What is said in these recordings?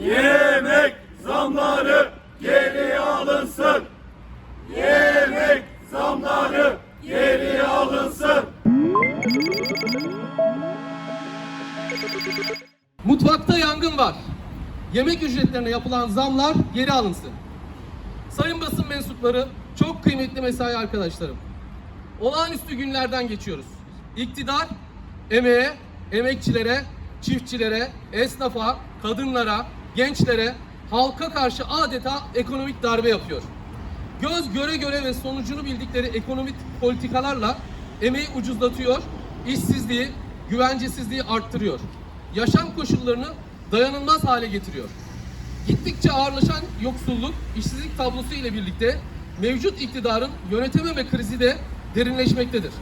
Yemek zamları geri alınsın. Yemek zamları geri alınsın. Mutfakta yangın var. Yemek ücretlerine yapılan zamlar geri alınsın. Sayın basın mensupları, çok kıymetli mesai arkadaşlarım. Olağanüstü günlerden geçiyoruz. İktidar emeğe, emekçilere, çiftçilere, esnafa, kadınlara, gençlere, halka karşı adeta ekonomik darbe yapıyor. Göz göre göre ve sonucunu bildikleri ekonomik politikalarla emeği ucuzlatıyor, işsizliği, güvencesizliği arttırıyor. Yaşam koşullarını dayanılmaz hale getiriyor. Gittikçe ağırlaşan yoksulluk, işsizlik tablosu ile birlikte mevcut iktidarın yönetememe krizi de derinleşmektedir.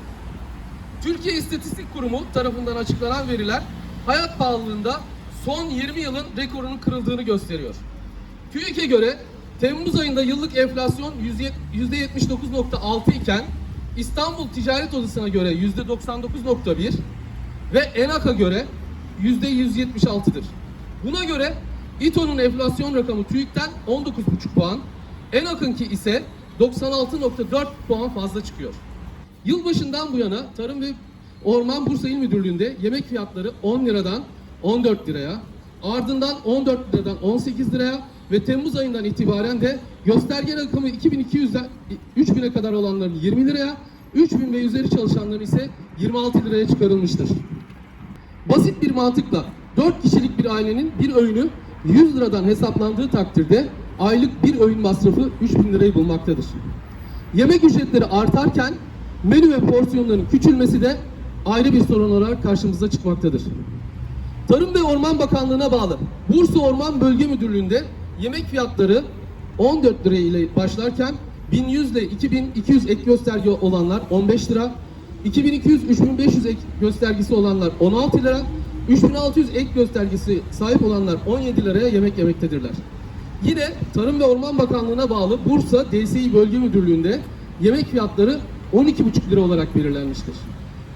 Türkiye İstatistik Kurumu tarafından açıklanan veriler hayat pahalılığında son 20 yılın rekorunun kırıldığını gösteriyor. TÜİK'e göre Temmuz ayında yıllık enflasyon %79.6 iken İstanbul Ticaret Odası'na göre %99.1 ve ENAK'a göre %176'dır. Buna göre İTO'nun enflasyon rakamı TÜİK'ten 19,5 puan, ENAK'ınki ise 96.4 puan fazla çıkıyor. Yılbaşından bu yana Tarım ve Orman Bursa İl Müdürlüğü'nde yemek fiyatları 10 liradan 14 liraya, ardından 14 liradan 18 liraya ve Temmuz ayından itibaren de gösterge rakamı 2200'den 3000'e kadar olanların 20 liraya, 3000 ve üzeri çalışanların ise 26 liraya çıkarılmıştır. Basit bir mantıkla 4 kişilik bir ailenin bir öğünü 100 liradan hesaplandığı takdirde aylık bir öğün masrafı 3000 lirayı bulmaktadır. Yemek ücretleri artarken menü ve porsiyonların küçülmesi de ayrı bir sorun olarak karşımıza çıkmaktadır. Tarım ve Orman Bakanlığı'na bağlı Bursa Orman Bölge Müdürlüğü'nde yemek fiyatları 14 lira ile başlarken 1100 ile 2200 ek gösterge olanlar 15 lira, 2200-3500 ek göstergesi olanlar 16 lira, 3600 ek göstergesi sahip olanlar 17 liraya yemek yemektedirler. Yine Tarım ve Orman Bakanlığı'na bağlı Bursa DSİ Bölge Müdürlüğü'nde yemek fiyatları 12,5 lira olarak belirlenmiştir.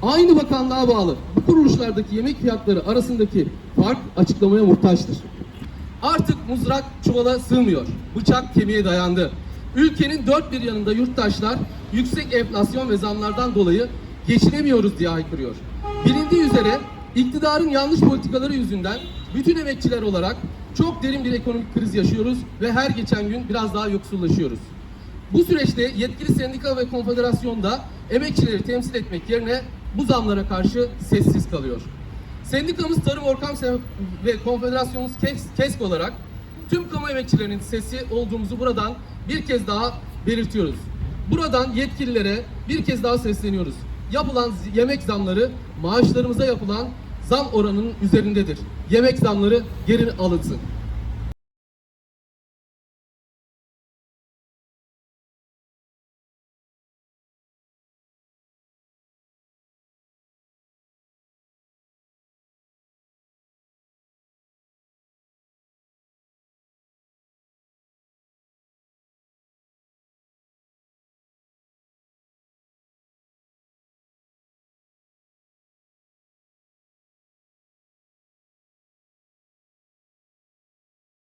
Aynı bakanlığa bağlı bu kuruluşlardaki yemek fiyatları arasındaki fark açıklamaya muhtaçtır. Artık mızrak çuvala sığmıyor. Bıçak kemiğe dayandı. Ülkenin dört bir yanında yurttaşlar yüksek enflasyon ve zamlardan dolayı geçinemiyoruz diye haykırıyor. Bilindiği üzere iktidarın yanlış politikaları yüzünden bütün emekçiler olarak çok derin bir ekonomik kriz yaşıyoruz ve her geçen gün biraz daha yoksullaşıyoruz. Bu süreçte yetkili sendika ve konfederasyon da emekçileri temsil etmek yerine bu zamlara karşı sessiz kalıyor. Sendikamız Tarım Orkam ve Konfederasyonumuz KES- KESK olarak tüm kamu emekçilerinin sesi olduğumuzu buradan bir kez daha belirtiyoruz. Buradan yetkililere bir kez daha sesleniyoruz. Yapılan yemek zamları maaşlarımıza yapılan zam oranının üzerindedir. Yemek zamları geri alınsın.